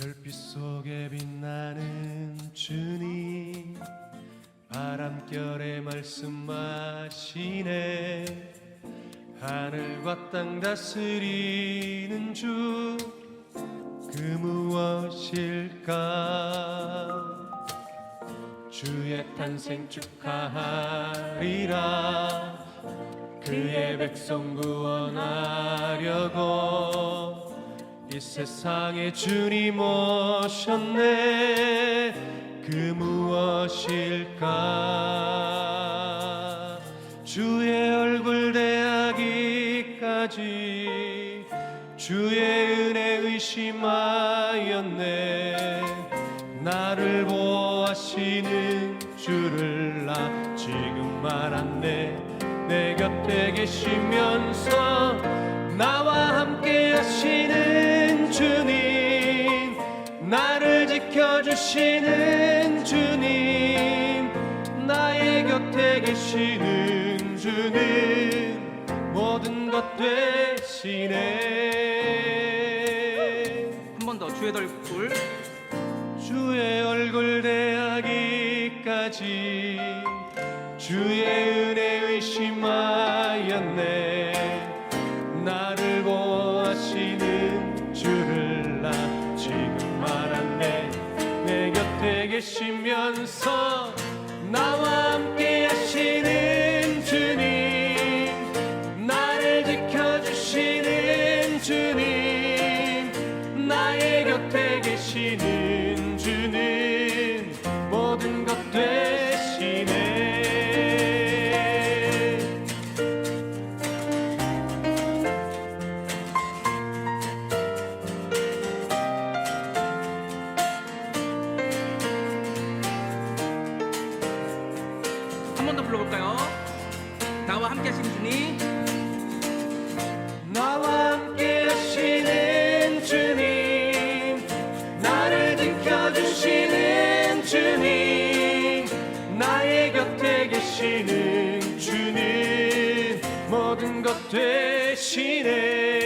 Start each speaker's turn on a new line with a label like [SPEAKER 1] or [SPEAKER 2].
[SPEAKER 1] 별빛 속에 빛나는 주님 바람결에 말씀하시네. 하늘과 땅 다스리는 주 그 무엇일까? 주의 탄생 축하하리라. 그의 백성 구원하려고 이 세상에 주님 오셨네. 그 무엇일까? 주의 얼굴 대하기까지 주의 은혜 의심하였네. 나를 보호하시는 주를 나 지금 알았네. 내 곁에 계시면서 나와 함께 하시 지켜주시는 주님 나의 곁에 계시는 주님 모든 것 되시네.
[SPEAKER 2] 한번 더 주의 얼굴.
[SPEAKER 1] 주의 얼굴 대하기까지 주의 은혜 의심하였네 계시면서 나와 함께 하시는 주님 나를 지켜주시는 주님 나의 곁에 계시는
[SPEAKER 2] 한 번 더 불러볼까요? 나와 함께 하신 주님.
[SPEAKER 1] 나와 함께 하시는 주님. 나를 지켜주시는 주님. 나의 곁에 계시는 주님. 모든 것 되시네